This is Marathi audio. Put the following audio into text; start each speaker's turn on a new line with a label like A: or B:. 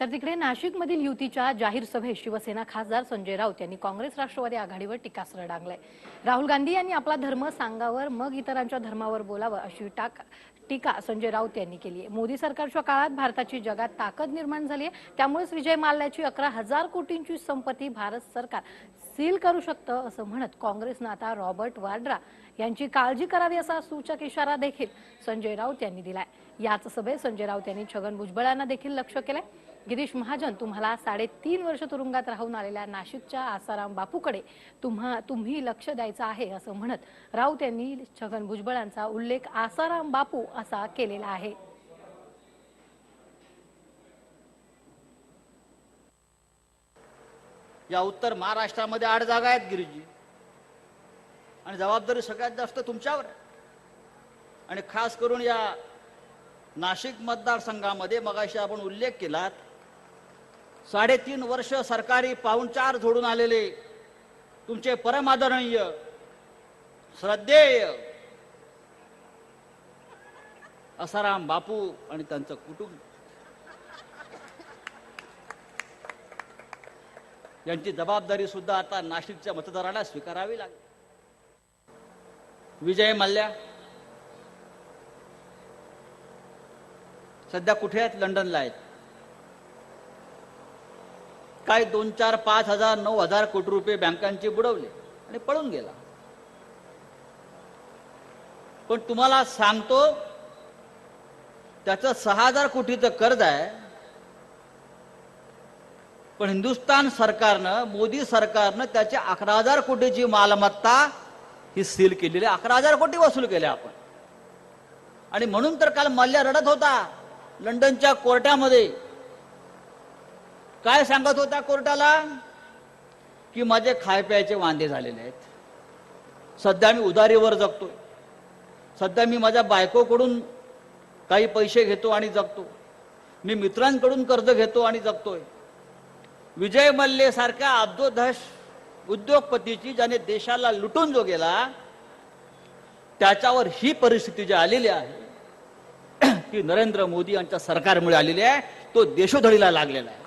A: तर तिकडे नाशिकमधील युतीच्या जाहीर सभेत शिवसेना खासदार संजय राऊत यांनी काँग्रेस राष्ट्रवादी आघाडीवर टीकास्त्र डांगलंय राहुल गांधी यांनी आपला धर्म सांगावर मग इतरांच्या धर्मावर बोलावं अशी टाक टीका संजय राऊत यांनी केली आहे मोदी सरकारच्या काळात भारताची जगात ताकद निर्माण झाली आहे त्यामुळेच विजय माल्याची अकरा हजार कोटींची संपत्ती भारत सरकार सील करू शकतं असं म्हणत काँग्रेसनं आता रॉबर्ट वाड्रा यांची काळजी करावी असा सूचक इशारा देखील संजय राऊत यांनी दिलाय. याच सभेत संजय राऊत यांनी छगन भुजबळांना देखील लक्ष केलंय. गिरीश महाजन तुम्हाला साडेतीन वर्ष तुरुंगात राहून आलेल्या नाशिकच्या आसाराम बापूकडे तुम्हा तुम्ही लक्ष द्यायचं आहे असं म्हणत राऊत यांनी छगन भुजबळांचा उल्लेख आसाराम बापू असा केलेला आहे.
B: या उत्तर महाराष्ट्रामध्ये आठ जागा आहेत गिरीजी आणि जबाबदारी सगळ्यात जास्त तुमच्यावर आहे. आणि खास करून या नाशिक मतदारसंघामध्ये मगाशी आपण उल्लेख केलात साडेतीन वर्ष सरकारी पाहुणचार जोडून आलेले तुमचे परमादरणीय श्रद्धेय असाराम बापू आणि त्यांचं कुटुंब. यांची जबाबदारी सुद्धा आता नाशिकच्या मतदाराला स्वीकारावी लागली. विजय मल्ल्या. सध्या कुठे आहेत? लंडनला आहेत. काय दोन चार पाच हजार नऊ हजार कोटी रुपये बँकांचे बुडवले आणि पळून गेला. पण तुम्हाला सांगतो त्याचं सहा हजार कोटीचं कर्ज आहे पण हिंदुस्थान सरकारनं मोदी सरकारनं त्याची अकरा हजार कोटीची मालमत्ता ही सील केलेली अकरा हजार कोटी वसूल केले आपण. आणि म्हणून तर काल मल्ल्या रडत होता लंडनच्या कोर्टामध्ये काय सांगत होता कोर्टाला? की माझे खाय प्यायचे वांदे झालेले आहेत. सध्या मी उधारीवर जगतोय. सध्या मी माझ्या बायकोकडून काही पैसे घेतो आणि जगतो. मी मित्रांकडून कर्ज घेतो आणि जगतोय. विजय मल्ले सारख्या अब्दोधश उद्योगपतीची ज्याने देशाला लुटून जो गेला त्याच्यावर ही परिस्थिती जी आलेली आहे ती नरेंद्र मोदी यांच्या सरकारमुळे आलेली आहे तो देशोधडीला लागलेला आहे.